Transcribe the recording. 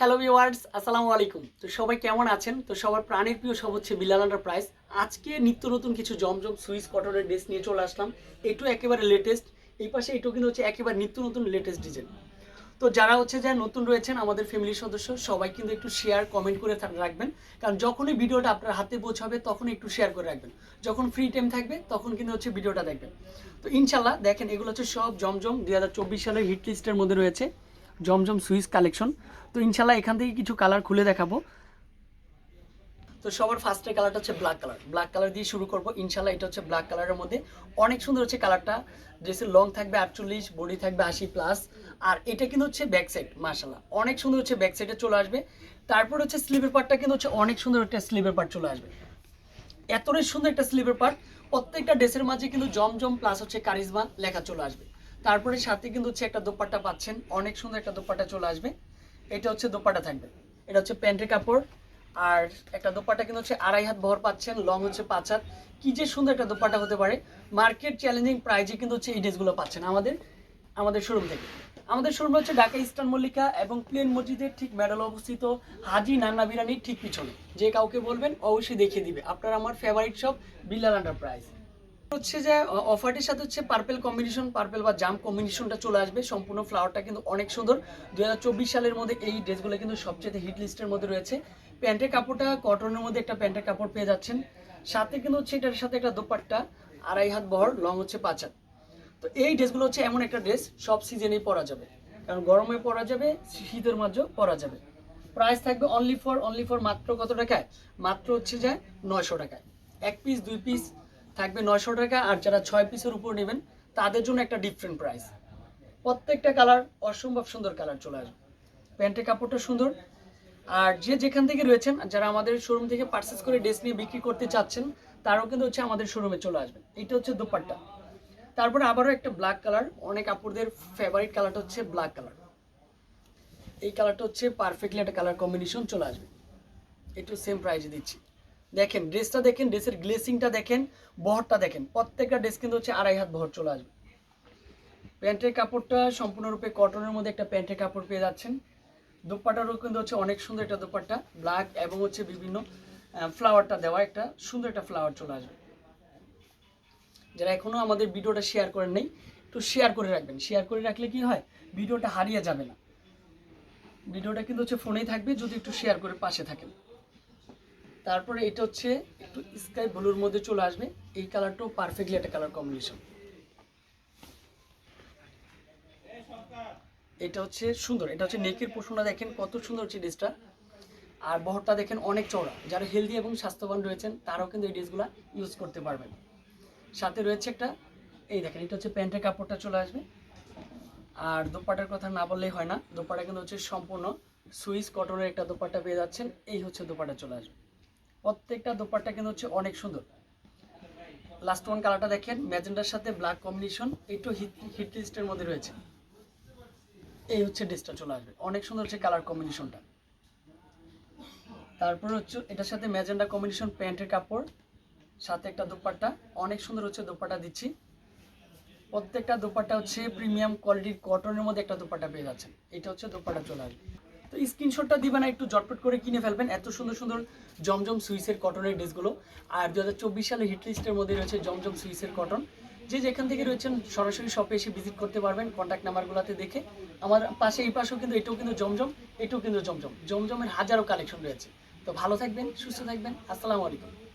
Hello viewers আসসালামু আলাইকুম তো সবাই কেমন আছেন? তো সবার প্রাণের প্রিয় সব হচ্ছে বিলাল প্রাইস আজকে নিত্য নতুন কিছু জমজম সুইস কটনের ড্রেস নিয়ে চলে আসলাম। এটু একেবারে লেটেস্ট এই পাশে এটু কিন্তু হচ্ছে একেবারে নিত্য নতুন লেটেস্ট ডিজাইন তো যারা হচ্ছে যারা নতুন রয়েছেন, আমাদের ফ্যামিলির সদস্য, সবাই কিন্তু একটু শেয়ার কমেন্ট করে রাখবেন। কারণ যখনই ভিডিওটা আপনার হাতে পৌঁছাবে তখন একটু শেয়ার করে রাখবেন। যখন ফ্রি টাইম থাকবে, তখন কিন্তু হচ্ছে ভিডিওটা দেখবেন। তো ইনশাল্লাহ দেখেন, এগুলো হচ্ছে সব জমজম দুই হাজার চব্বিশ সালের হিট লিস্টের মধ্যে রয়েছে। জমজম সুইস কালেকশন। তো ইনশাল্লাহ এখান থেকে কিছু কালার খুলে দেখাবো। তো সবার ফার্স্টের কালারটা হচ্ছে ব্ল্যাক কালার ব্ল্যাক কালার দিয়ে শুরু করব। ইনশাল্লাহ এটা হচ্ছে ব্ল্যাক কালারের মধ্যে। অনেক সুন্দর হচ্ছে কালারটা। ড্রেসের লং থাকবে আটচল্লিশ বডি থাকবে আশি প্লাস আর এটা কিন্তু হচ্ছে ব্যাক সাইড মার্শাল্লাহ অনেক সুন্দর হচ্ছে ব্যাক সাইডে চলে আসবে। তারপর হচ্ছে স্লিভের পার্টটা কিন্তু হচ্ছে অনেক সুন্দর একটা স্লিভের পার্ট চলে আসবে। এতটাই সুন্দর একটা স্লিভের পার্ট প্রত্যেকটা ড্রেসের মাঝে কিন্তু জমজম প্লাস হচ্ছে কারিজমা লেখা চলে আসবে। তারপরে সাথে কিন্তু হচ্ছে একটা দোপাট্টা পাচ্ছেন। অনেক সুন্দর একটা দোপাট্টা চলে আসবে। এটা হচ্ছে দোপাট্টা থাকবে। এটা হচ্ছে প্যান্টের কাপড়। আর একটা দোপাট্টা কিন্তু হচ্ছে আড়াই হাত ভর পাচ্ছেন, লং হচ্ছে পাঁচ হাত। কি যে সুন্দর একটা দোপাট্টা হতে পারে। মার্কেট চ্যালেঞ্জিং প্রাইজে কিন্তু হচ্ছে এই ড্রেসগুলো পাচ্ছেন আমাদের আমাদের শোরুম থেকে। আমাদের শোরুম হচ্ছে ঢাকা ইস্টার্ন মল্লিকা এবং প্লেন মসজিদের ঠিক মেডাল অবস্থিত হাজি নান্না বিরানির ঠিক পিছনে। যে কাউকে বলবেন অবশ্যই দেখিয়ে দিবে। আপনার আমার ফেভারিট শপ বিল্লাল এন্টারপ্রাইজ হচ্ছে যে অফারটির সাথে হচ্ছে পার্পেল কম্বিনেশন পার্পেল বা জাম কম্বিনেশনটা চলে আসবে। সম্পূর্ণ ফ্লাওয়ারটা কিন্তু অনেক সুন্দর। দুই হাজার চব্বিশ সালের মধ্যে এই ড্রেসগুলো কিন্তু সবচেয়ে হিট লিস্টের মধ্যে রয়েছে। প্যান্টের কাপড়টা কটনের মধ্যে একটা প্যান্টের কাপড় পেয়ে যাচ্ছেন। সাথে কিন্তু হচ্ছে এটার সাথে একটা দোপাট্টা, আড়াই হাত বহর লং হচ্ছে পাঁচ হাত। তো এই ড্রেসগুলো হচ্ছে এমন একটা ড্রেস, সব সিজনেই পরা যাবে। কারণ গরমে পরা যাবে, শীতের মাঝেও পরা যাবে। প্রাইস থাকবে অনলি ফর অনলি ফর মাত্র কত টাকায়? মাত্র হচ্ছে যে নয়শো টাকায়। এক পিস দুই পিস থাকবে নয়শো টাকা আর যারা ছয় পিসের উপর নেবেন, তাদের জন্য একটা ডিফারেন্ট প্রাইস প্রত্যেকটা কালার অসম্ভব সুন্দর কালার চলে আসবে। প্যান্টের কাপড়টা সুন্দর। আর যে যেখান থেকে রয়েছেন, যারা আমাদের শোরুম থেকে পার্চেস করে ড্রেস নিয়ে বিক্রি করতে চাচ্ছেন, তারাও কিন্তু হচ্ছে আমাদের শোরুমে চলে আসবেন। এটা হচ্ছে দোপাট্টা। তারপরে আবারও একটা ব্ল্যাক কালার অনেক কাপড়দের ফেভারিট কালারটা হচ্ছে ব্ল্যাক কালার এই কালারটা হচ্ছে পারফেক্টলি একটা কালার কম্বিনেশন চলে আসবে। একটু সেম প্রাইসে দিচ্ছি। দেখেন, ড্রেসটা দেখেন, ড্রেসের গ্লেসিংটা দেখেন, বহরটা দেখেন। প্রত্যেকটা ড্রেস কিন্তু হচ্ছে আড়াই হাত বহর চলে আসবে। প্যান্টের কাপড়টা সম্পূর্ণরূপে কটনের মধ্যে একটা প্যান্টের কাপড় পেয়ে যাচ্ছেন। দোপাট্টারও কিন্তু হচ্ছে অনেক সুন্দর একটা দোপাট্টা ব্ল্যাক এবং হচ্ছে বিভিন্ন ফ্লাওয়ারটা দেওয়া একটা সুন্দর একটা ফ্লাওয়ার চলে আসবে। যারা এখনও আমাদের ভিডিওটা শেয়ার করেন নেই, একটু শেয়ার করে রাখবেন। শেয়ার করে রাখলে কি হয়? ভিডিওটা হারিয়ে যাবে না। ভিডিওটা কিন্তু হচ্ছে ফোনেই থাকবে, যদি একটু শেয়ার করে পাশে থাকেন। তারপরে এটা হচ্ছে একটু স্কাই ব্লুর মধ্যে চলে আসবে। এই কালারটাও পারফেক্টলি একটা কালার কম্বিনেশন এটা হচ্ছে সুন্দর, এটা হচ্ছে নেকের পোষণটা দেখেন কত সুন্দর হচ্ছে ড্রেসটা আর বহরটা দেখেন অনেক চওড়া। যারা হেলদি এবং স্বাস্থ্যবান রয়েছেন, তারাও কিন্তু এই ড্রেসগুলো ইউজ করতে পারবেন। সাথে রয়েছে একটা, এই দেখেন, এটা হচ্ছে প্যান্টের কাপড়টা চলে আসবে। আর দোপাটার কথা না বললেই হয় না, দোপাটা কিন্তু হচ্ছে সম্পূর্ণ সুইস কটনের একটা দোপাটা পেয়ে যাচ্ছেন, এই হচ্ছে দোপাটা চলে আসবে। প্রত্যেকটা দোপাট্টা কিন্তু হচ্ছে অনেক সুন্দর। লাস্ট ওয়ান কালারটা দেখেন, ম্যাজেন্ডার সাথে ব্ল্যাক কম্বিনেশন একটু হিট হিট লিস্টের মধ্যে রয়েছে। এই হচ্ছে ড্রেসটা চলে আসবে। অনেক সুন্দর হচ্ছে কালার কম্বিনেশনটা তারপর হচ্ছে এটার সাথে ম্যাজেন্ডা কম্বিনেশন প্যান্টের কাপড়, সাথে একটা দোপাট্টা। অনেক সুন্দর হচ্ছে দোপাট্টা দিচ্ছি। প্রত্যেকটা দোপাট্টা হচ্ছে প্রিমিয়াম কোয়ালিটির কটনের মধ্যে একটা দোপাট্টা পেয়ে যাচ্ছেন। এটা হচ্ছে দোপাট্টা চলে আসবে। তো স্ক্রিনশটটা দিবেন একটু জটপট করে কিনে ফেলবেন। এত সুন্দর সুন্দর জমজম সুইসের কটনের ড্রেসগুলো। আর দু হাজার চব্বিশ সালে হিটলিস্টের মধ্যে রয়েছে জমজম সুইসের কটন যে যেখান থেকে রয়েছেন সরাসরি শপে এসে ভিজিট করতে পারবেন কন্ট্যাক্ট নাম্বারগুলোতে দেখে। আমার পাশে এই পাশেও কিন্তু এটাও কিন্তু জমজম, এটাও কিন্তু জমজম। জমজমের হাজারো কালেকশন রয়েছে। তো ভালো থাকবেন, সুস্থ থাকবেন। আসসালামু আলাইকুম।